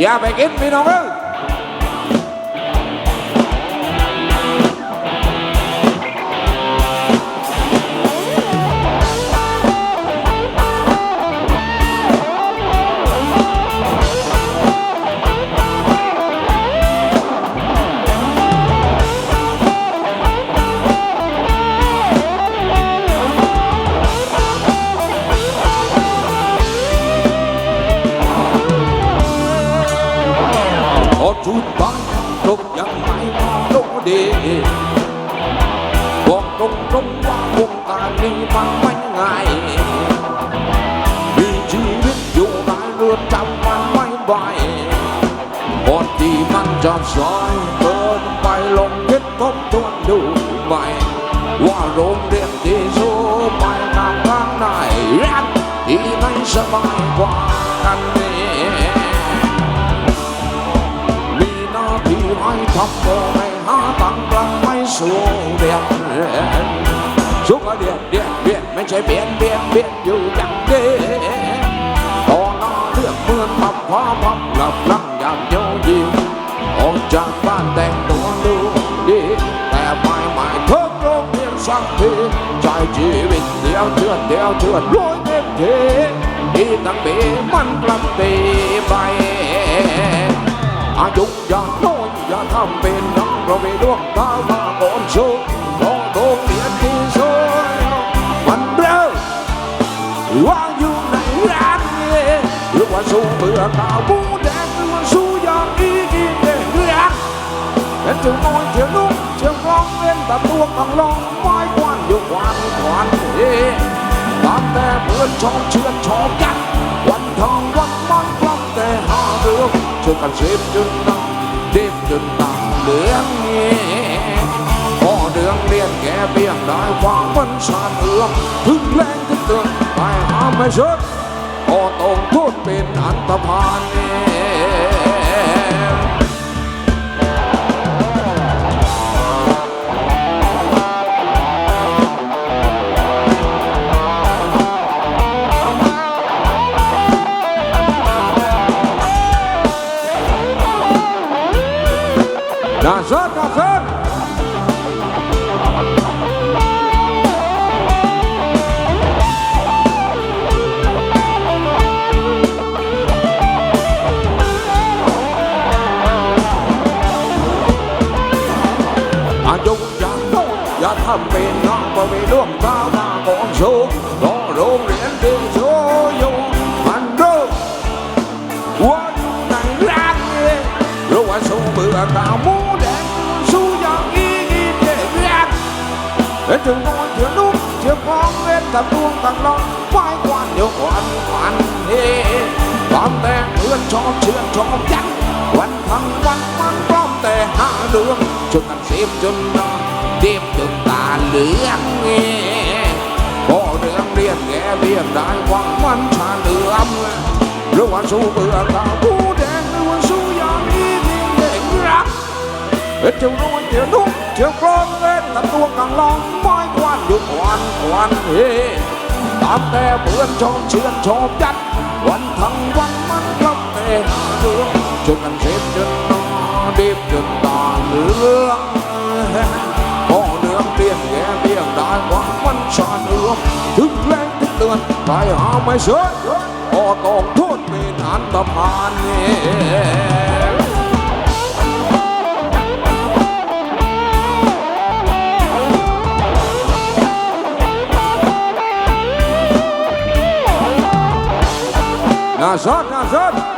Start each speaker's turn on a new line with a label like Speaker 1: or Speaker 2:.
Speaker 1: อย่าไปกินพี่น้องเอ้ย มันไม่ไหวคนที่มันจะซอยเกินไปลงคิดทบทวนดูใหม่ว่าโรงเรียนที่สู้ไปทางทางไหน เหมือพับผ้าพับหลับลังอย่างโยยิมออกจากบ้านแต่งตัวดูดี แต่ไม่ไม่เพิ่มโรงเรียนสักทีใจชีวิตเดียวเชื่อนเดียวเชื่อนร้อยเต็มทีที่ตั้งปีมันกลับปีไปอายุอย่าน้อยอย่าทำเป็นนักเราไปดวงตา อตาบูแดงหรือว่าสู้อย่างอีกีเด็กเรียนเป็นถึงน้อยเที่ยวนุ่งเที่ยวกลองเล่นแบบตัวกังลองไม้กวานอยู่ควันควันเอ๊ตามแต่เพื่อนชอบเชื่อนชอบยัดวันทองวันมันกล้องแต่หาเรื่องช่วยกันเสพจนตาเด็บจนตาเหลืองเงี้พอเดืองเรียนแกเบี้ยงได้ความมันสานเอื้อมถึงแรงถึงเตือนไปหาไม่เชิด ต้องโทษเป็นอันตพานนาเสิร์นาเสิร์ อายุอย่าโน้อย่าทำเป็นน้องบ่ไปล่วงตามาก่อนสู้รอโรงเรียนที่โชว์อยู่มันเริ่มว่าอยู่ในร้านเนี่ยรือว่าสู้เบื่อกาหมูแดงสู้อย่างอีกีเด็กเรียนเห็นถึงนอนเถื่อนุ่มเถื่อพองเล่นกับดวงกับนอนไม้กวนเดี๋ยวควันควันเฮ้ตามแต่เพื่อนชอบเชื่อชอบยักวันทั้งวันมัน พร้อมแต่หาเรื่องจนกันเสียบจนนอนเดียบจนตาเหลืองเงี้พอเรื่องเรียนแกเรียนได้หวังมันชาเหลือม เปลี่ยนได้หวังมันชาเอื้อมถึงแรงถึงเตือนไปหาไม่เสยพอต้องโทษเป็นอันตพานเนี่ยนาซอดนาซอด